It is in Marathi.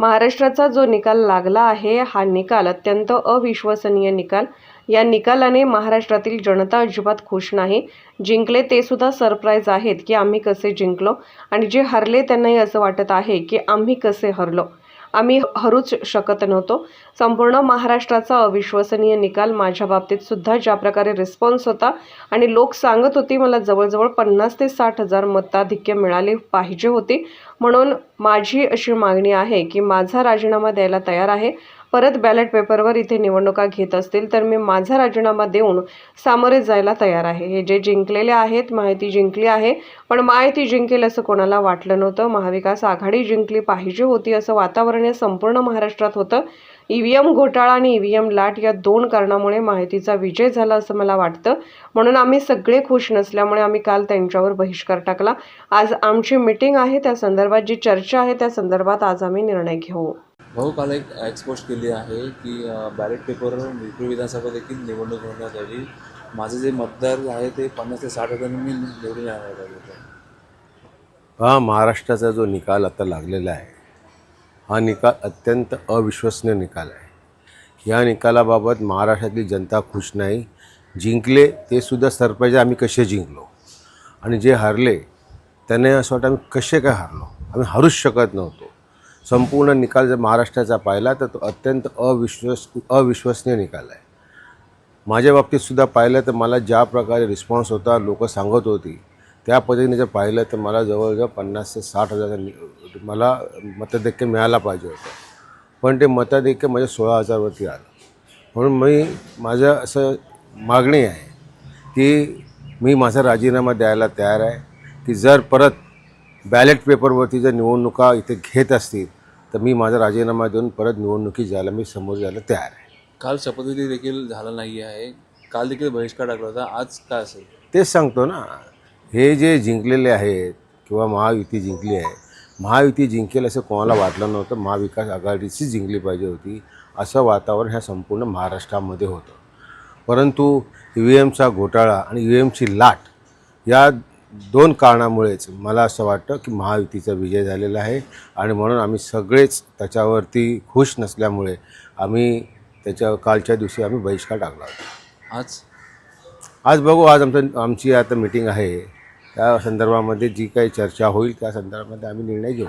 महाराष्ट्राचा जो निकाल लागला आहे हा निकाल अत्यंत अविश्वसनीय निकाल. या निकालाने महाराष्ट्रातील जनता अजिबात खुश नाही. जिंकले ते सुद्धा सरप्राईज आहेत की आम्ही कसे जिंकलो आणि जे हरले त्यांनाही असं वाटत आहे की आम्ही कसे हरलो. आम्ही हरूच शकत नव्हतो. संपूर्ण महाराष्ट्राचा अविश्वसनीय निकाल माझ्या बाबतीत सुद्धा ज्या प्रकारे रिस्पॉन्स होता आणि लोक सांगत होते मला जवळजवळ पन्नास ते साठ हजार मताधिक्य मिळाले पाहिजे होते म्हणून माझी अशी मागणी आहे की माझा राजीनामा द्यायला तयार आहे. परत बॅलेट पेपरवर इथे निवडणुका घेत असतील तर मी माझा राजीनामा देऊन सामोरे जायला तयार आहे. हे जे जिंकलेले आहेत माहिती जिंकली आहे. पण माहिती जिंकेल असं कोणाला वाटलं नव्हतं. महाविकास आघाडी जिंकली पाहिजे होती असं वातावरण हे संपूर्ण महाराष्ट्रात होतं. ई व्ही एम घोटाळा आणि ई व्ही एम लाट या दोन कारणामुळे माहितीचा विजय झाला असं मला वाटतं. म्हणून आम्ही सगळे खुश नसल्यामुळे आम्ही काल त्यांच्यावर बहिष्कार टाकला. आज आमची मिटिंग आहे त्या संदर्भात जी चर्चा आहे त्या संदर्भात आज आम्ही निर्णय घेऊ. भाऊ काल एक एक्सपोज केली आहे की बॅलेट पेपरवर मिरपूर विधानसभा देखील निवडणूक होण्यात यावी माझे जे मतदार आहे ते पन्नास ते साठ हजारांनी मी निवडून येणार हा महाराष्ट्राचा जो निकाल आता लागलेला आहे हा निकाल अत्यंत अविश्वसनीय निकाल आहे. या निकालाबाबत महाराष्ट्रातली जनता खुश नाही. जिंकले ते सुद्धा सरप्राईज आम्ही कसे जिंकलो? आणि जे हारले त्याने असं वाटतं आम्ही कसे काय हारलो? आम्ही हारूच शकत नव्हतो. संपूर्ण निकाल जर महाराष्ट्राचा पाहिला तर तो अत्यंत अविश्वस अविश्वसनीय निकाल आहे. माझ्या बाबतीतसुद्धा पाहिलं तर मला ज्या प्रकारे रिस्पॉन्स होता लोक सांगत होती त्या पद्धतीने जर पाहिलं तर मला जवळजवळ पन्नास ते साठ हजार मला मतदैक्य मिळायला पाहिजे होतं. पण ते मतदैक्य माझ्या सोळा हजारवरती आलं. म्हणून मी माझं असं मागणी आहे की मी माझा राजीनामा द्यायला तयार आहे की जर परत बॅलेट पेपरवरती जर निवडणुका इथे घेत असतील तर मी माझा राजीनामा देऊन परत निवडणुकीत जायला मी समोर जायला तयार आहे. काल शपथविधी देखील झाला नाही आहे काल देखील बहिष्कार टाकला होता. आज काय असेल? तेच सांगतो ना. हे जे जिंकलेले आहेत किंवा महायुती जिंकली आहे महायुती जिंकेल असं कोणाला वाटलं नव्हतं? महाविकास आघाडीची जिंकली पाहिजे होती असं वातावरण ह्या संपूर्ण महाराष्ट्रामध्ये होतं. परंतु ई व्ही एमचा घोटाळा आणि ई व्ही एमची लाट या दोन कारणामुळेच मला असं वाटतं की महायुतीचा विजय झालेला आहे आणि म्हणून आम्ही सगळेच त्याच्यावरती खुश नसल्यामुळे आम्ही त्याच्या कालच्या दिवशी आम्ही बहिष्कार टाकला होता. आज? आज बघू आज आमचं आमची आता मिटिंग आहे. त्या संदर्भामध्ये जी काही चर्चा होईल त्या संदर्भामध्ये आम्ही निर्णय घेऊ.